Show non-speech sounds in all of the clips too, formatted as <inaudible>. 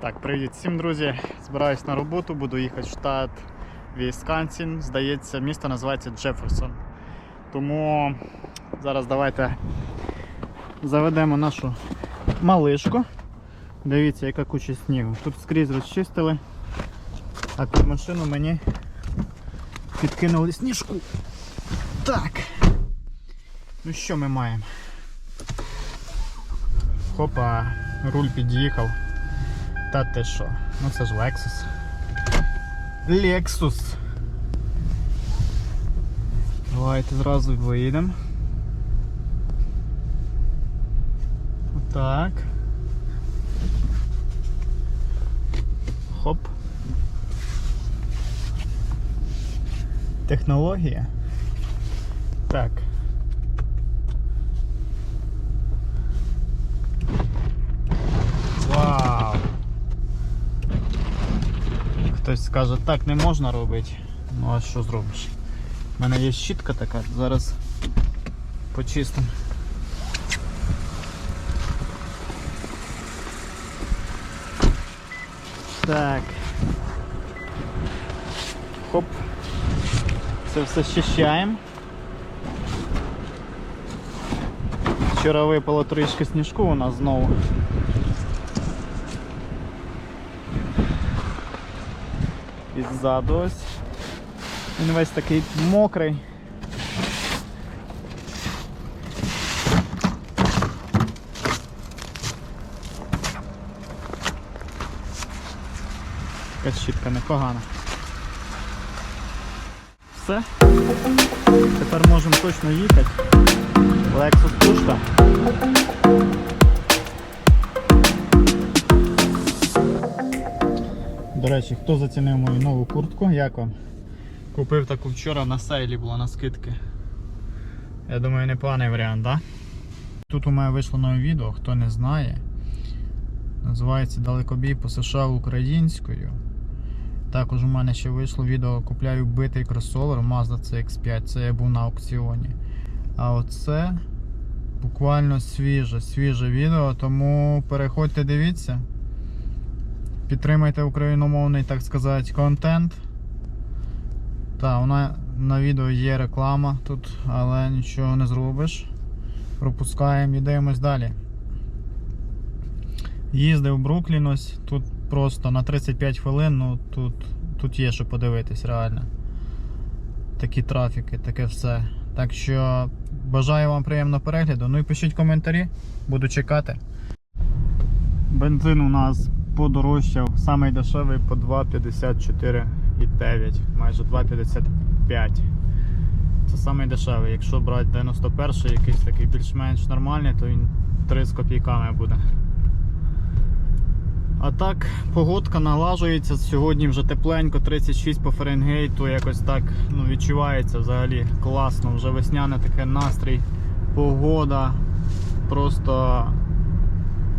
Так, привіт всім, друзі. Збираюсь на роботу, буду їхати в штат Вісконсін. Здається, місто називається Джеферсон. Тому зараз давайте заведемо нашу малишку. Дивіться, яка куча снігу. Тут скрізь розчистили, а під машину мені підкинули сніжку. Так. Ну що ми маємо? Хопа, руль під'їхав. Та ти що? Ну це ж Lexus. Lexus. Давайте зразу виїдемо. Так. Хоп. Технологія. Так. Вау! Хтось скаже, так не можна робити. Ну а що зробиш? У мене є щітка така, зараз почистимо. Так. Хоп. Це все щищаємо. Вчора випало трішки сніжку у нас знову. Ззаду ось. Він весь такий мокрий. Така щітка непогана. Все. Тепер можемо точно їхати. Lexus пушка. До речі, хто зацінив мою нову куртку, як вам? Купив таку вчора на сейлі була на скидки. Я думаю, непоганий варіант, так? Да? Тут у мене вийшло нове відео, хто не знає. Називається Далекобій по США українською. Також у мене ще вийшло відео купляю битий кросовер Mazda CX5. Це я був на аукціоні. А оце буквально свіже, свіже відео, тому переходьте, дивіться. Підтримайте україномовний, так сказати, контент. Так, вона на відео є реклама тут, але нічого не зробиш. Пропускаємо і дивимось далі. Їздив в Бруклін ось, тут просто на 35 хвилин, ну тут, тут є що подивитись реально. Такі трафіки, таке все. Так що бажаю вам приємного перегляду. Ну і пишіть коментарі, буду чекати. Бензин у нас подорожчав, самий дешевий по 2,54,9, майже 2,55. Це самий дешевий. Якщо брати 91 якийсь такий більш-менш нормальний, то він 3 з копійками буде. А так, погодка налажується. Сьогодні вже тепленько, 36 по Фаренгейту, якось так ну, відчувається взагалі класно. Вже весняне таке настрій, погода просто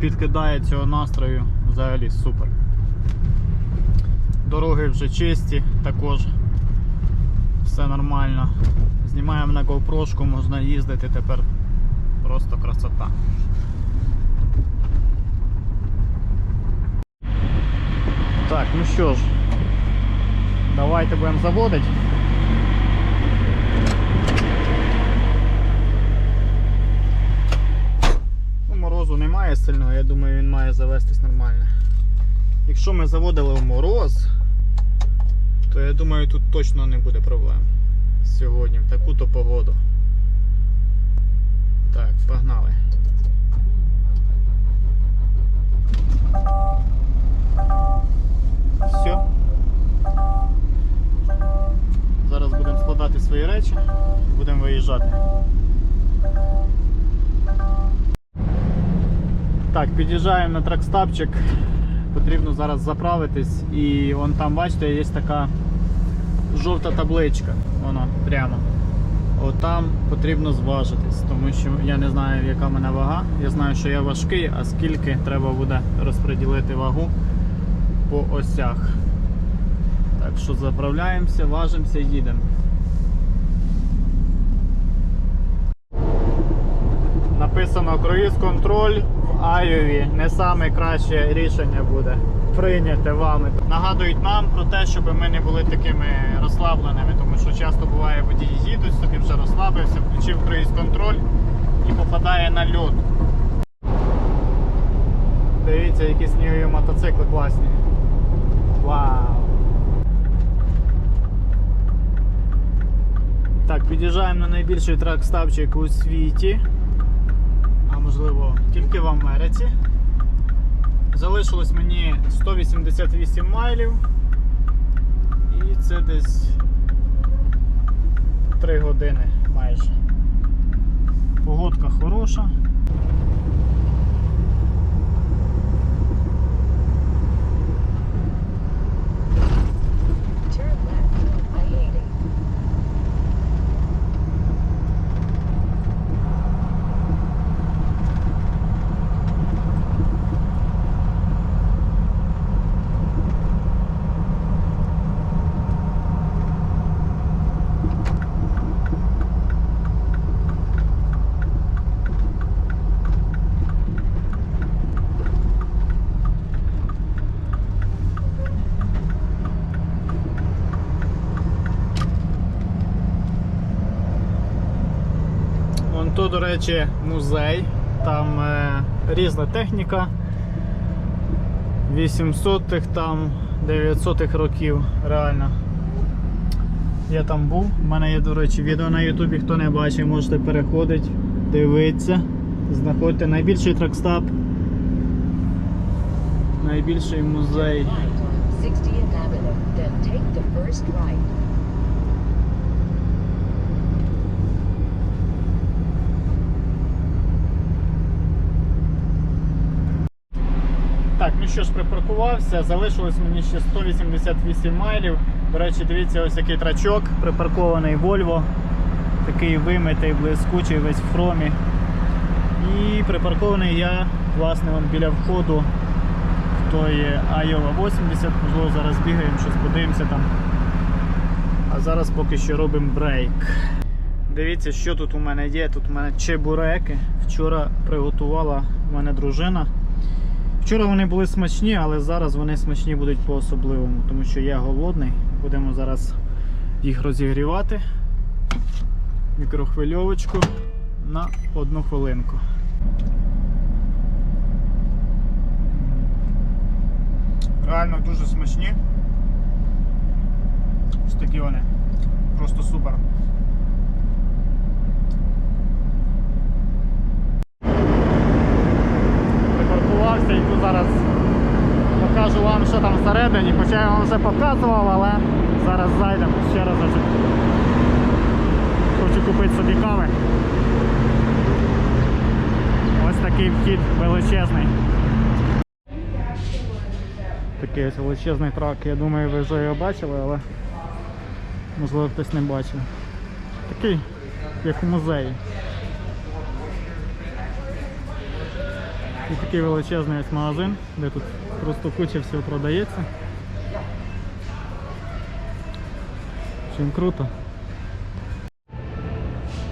підкидає цього настрою взагалі супер. Дороги вже чисті, також все нормально. Знімаємо на GoPro, можна їздити тепер просто красота. Так, ну що ж, давайте будемо заводити. Ну, морозу немає сильного, я думаю, він має завестись нормально. Якщо ми заводили в мороз, то я думаю, тут точно не буде проблем сьогодні, в таку-то погоду. Так, погнали. Все. Зараз будемо складати свої речі, будемо виїжджати. Так, під'їжджаємо на тракстапчик. Потрібно зараз заправитись і вон там, бачите, є така жовта табличка. Вона прямо. Отам потрібно зважитись, тому що я не знаю, яка в мене вага. Я знаю, що я важкий, а скільки треба буде розподілити вагу по осях. Так що заправляємося, важимося, їдемо. Написано круїз контроль в Айові. Не найкраще рішення буде. прийняте вами. Нагадують нам про те, щоб ми не були такими розслабленими, тому що часто буває водії їдуть, собі вже розслабився, включив круїз контроль і попадає на льот. Дивіться, які снігові мотоцикли класні. Вау! Так, під'їжджаємо на найбільший трак-ставчик у світі. Можливо, тільки в Америці. Залишилось мені 188 майлів. І це десь 3 години майже. Погодка хороша. Turn left on I-80. Вон то, до речі, музей. Там е, різна техніка. 800-х, там 900-х років, реально. Я там був. У мене є, до речі, відео на Ютубі, хто не бачив, можете переходити, дивитися. Знаходьте найбільший тракстап. Найбільший музей. 60th Avenue, then take the first right. Ну що ж, припаркувався, залишилось мені ще 188 майлів. До речі, дивіться, ось який трачок, припаркований Volvo. Такий вимитий, блискучий, весь в хромі. І припаркований я, власне, вон біля входу в той Iowa 80, можливо, зараз бігаємо, щось подивимося там. А зараз поки що робимо брейк. Дивіться, що тут у мене є. Тут у мене чебуреки. Вчора приготувала в мене дружина. Вчора вони були смачні, але зараз вони смачні будуть по-особливому, тому що я голодний. Будемо зараз їх розігрівати. Мікрохвильовочку на одну хвилинку. Реально дуже смачні. Ось такі вони. Просто супер. припаркувався, йду зараз покажу вам, що там всередині, хоча я вам вже показував, але зараз зайдемо ще раз. Хочу купити собі кави. Ось такий вхід величезний. Такий ось величезний трак, я думаю, ви вже його бачили, але можливо хтось не бачив. Такий, як у музеї. І такий величезний магазин, де тут просто куча всього продається. Чим круто.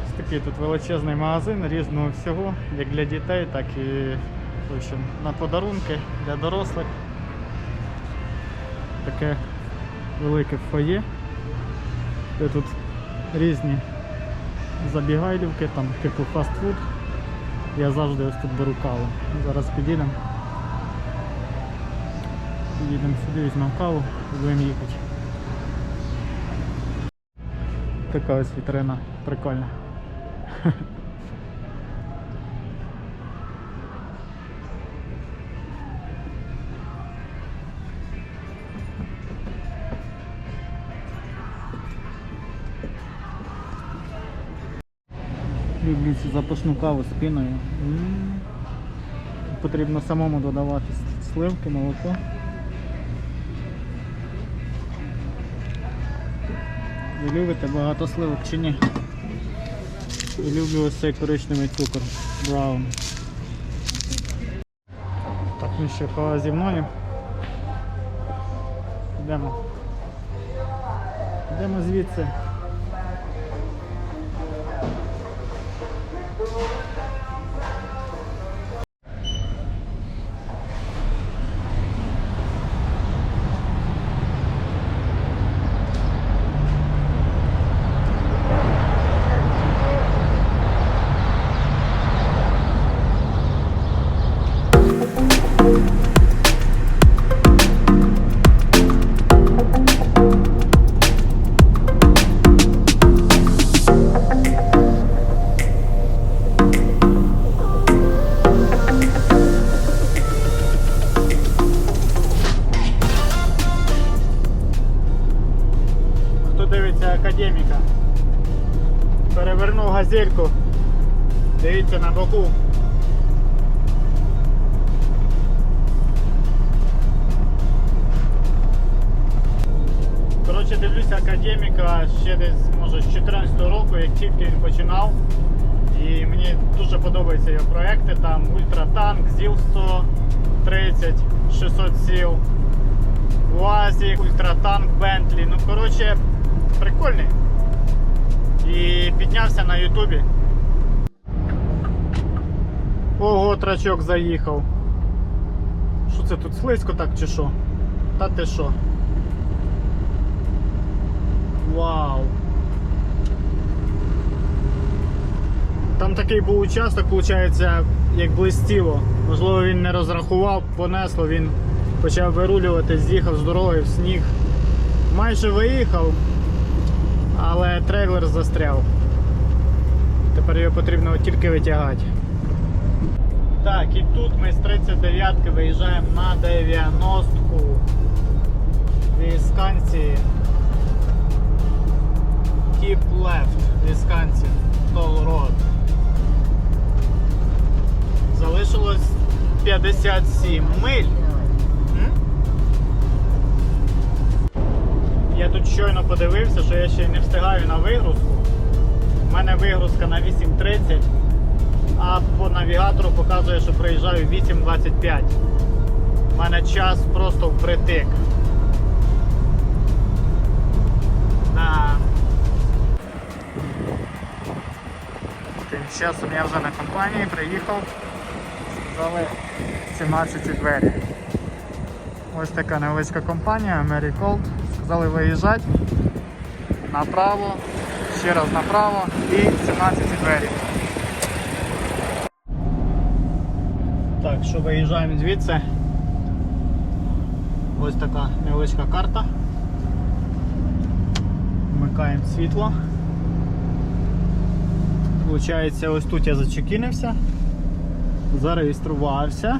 Ось такий тут величезний магазин різного всього, як для дітей, так і в общем, на подарунки для дорослих. Таке велике фоє, де тут різні забігайлівки, там типу фастфуд. Я завжди ось тут беру каву. Зараз підійдемо. Підійдемо сюди, візьмемо каву і будемо їхати. Така ось вітрина прикольна. <laughs> Люблю цю запашну каву з. Потрібно самому додавати сливки, молоко. Ви любите багато сливок чи ні? І люблю ось цей коричневий цукор. Браун. Так, ну що, кава зі мною. Йдемо. Йдемо звідси. На боку. Коротше, дивлюся академіка ще десь, може, з 14 року, як тільки він починав. І мені дуже подобаються його проекти. Там ультратанк, ЗІЛ 130, 600 сіл, УАЗик, ультратанк, Бентлі. Ну, коротше, прикольний. І піднявся на Ютубі. Ого, трачок заїхав. Що це тут слизько так чи що? Та ти що? Вау. Там такий був участок, виходить, як блистіло. Можливо, він не розрахував, понесло, він почав вирулювати, з'їхав з дороги в сніг. Майже виїхав, але трейлер застряв. Тепер його потрібно тільки витягати. Так, і тут ми з 39-ки виїжджаємо на 90-ку. Вісканці. Keep left, Вісканці, Toll Road. Залишилось 57 миль. Я тут щойно подивився, що я ще не встигаю на вигрузку. У мене вигрузка на 8.30, а по навігатору показує, що приїжджаю 8.25. У мене час просто впритик. Да. Тим часом я вже на компанії приїхав. Сказали 17 двері. Ось така невеличка компанія Americold. Сказали виїжджати направо, ще раз направо і 17 двері. Так, що виїжджаємо звідси. Ось така невеличка карта. Вмикаємо світло. Получається, ось тут я зачекінився, зареєструвався.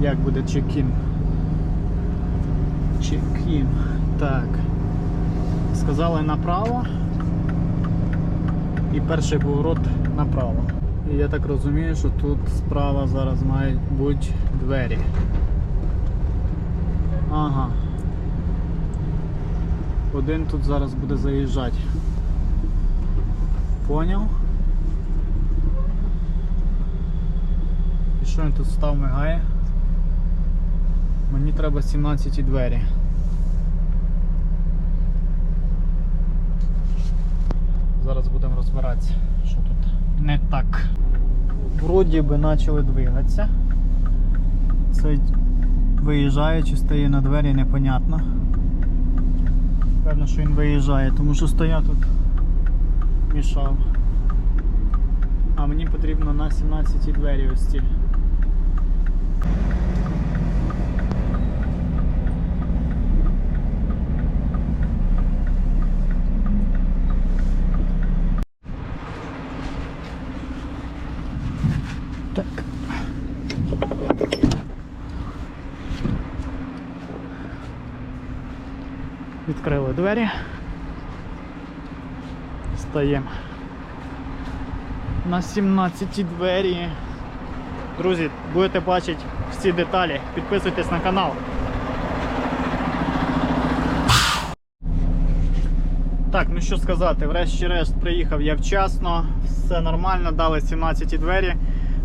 Як буде чекін? Чекін. Так. Сказали направо. І перший поворот направо. І я так розумію, що тут справа зараз мають бути двері. Ага. Один тут зараз буде заїжджати. Поняв? І що він тут став мигає? Мені треба 17 двері. Зараз будемо розбиратися, що тут не так. Вроді би почали двигатися. Це виїжджає чи стає на двері, непонятно. Певно, що він виїжджає, тому що стоять тут мішав. А мені потрібно на 17 двері ось ці. Так. Відкрили двері. Стаємо на 17 двері. Друзі, будете бачити всі деталі. Підписуйтесь на канал. Так, ну що сказати, врешті-решт приїхав я вчасно, все нормально, дали 17 двері,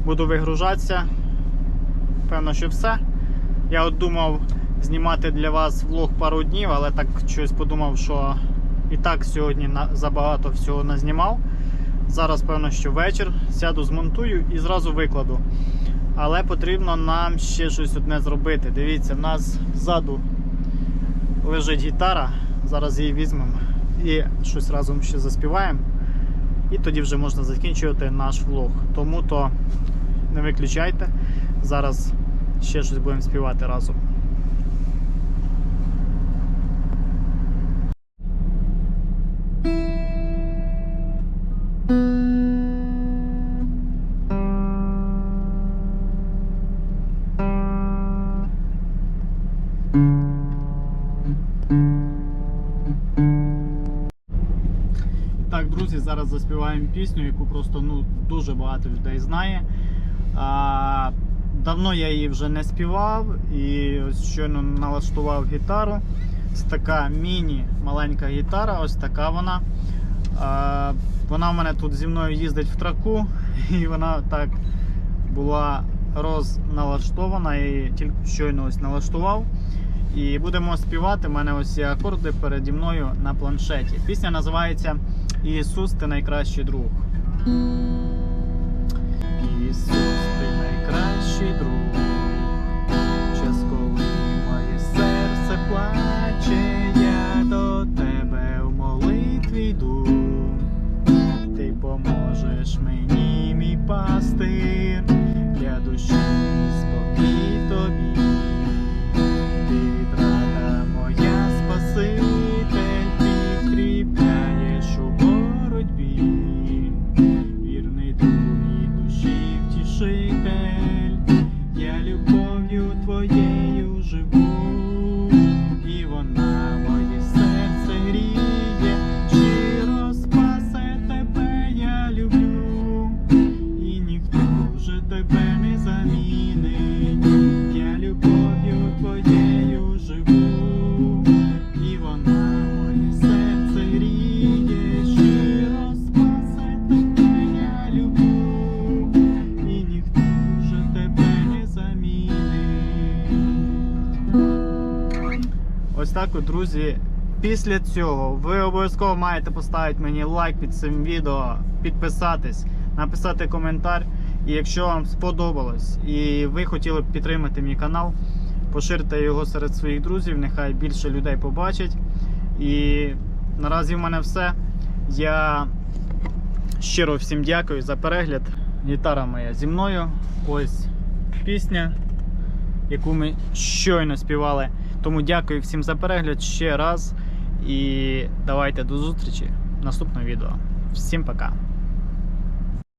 буду вигружатися. Певно, що все. Я от думав знімати для вас влог пару днів, але так щось подумав, що і так сьогодні забагато всього назнімав. Зараз, певно, що вечір сяду, змонтую і зразу викладу. Але потрібно нам ще щось одне зробити. Дивіться, в нас ззаду лежить гітара. Зараз її візьмемо і щось разом ще заспіваємо. І тоді вже можна закінчувати наш влог. Тому то не виключайте. Зараз ще щось будемо співати разом. Заспіваємо пісню, яку просто ну, дуже багато людей знає. А, давно я її вже не співав і ось щойно налаштував гітару. Це така міні маленька гітара, ось така вона. А, вона в мене тут зі мною їздить в траку, <laughs> і вона так була розналаштована і тільки щойно ось налаштував. І будемо співати. У мене ось є акорди переді мною на планшеті. Пісня називається Ісус, ти найкращий друг. Ісус, ти найкращий друг. От, друзі. Після цього ви обов'язково маєте поставити мені лайк під цим відео, підписатись, написати коментар. І якщо вам сподобалось і ви хотіли б підтримати мій канал, поширте його серед своїх друзів, нехай більше людей побачить. І наразі в мене все. Я щиро всім дякую за перегляд. Гітара моя зі мною. Ось пісня, яку ми щойно співали. Тому дякую всім за перегляд ще раз. І давайте до зустрічі в наступному відео. Всім пока!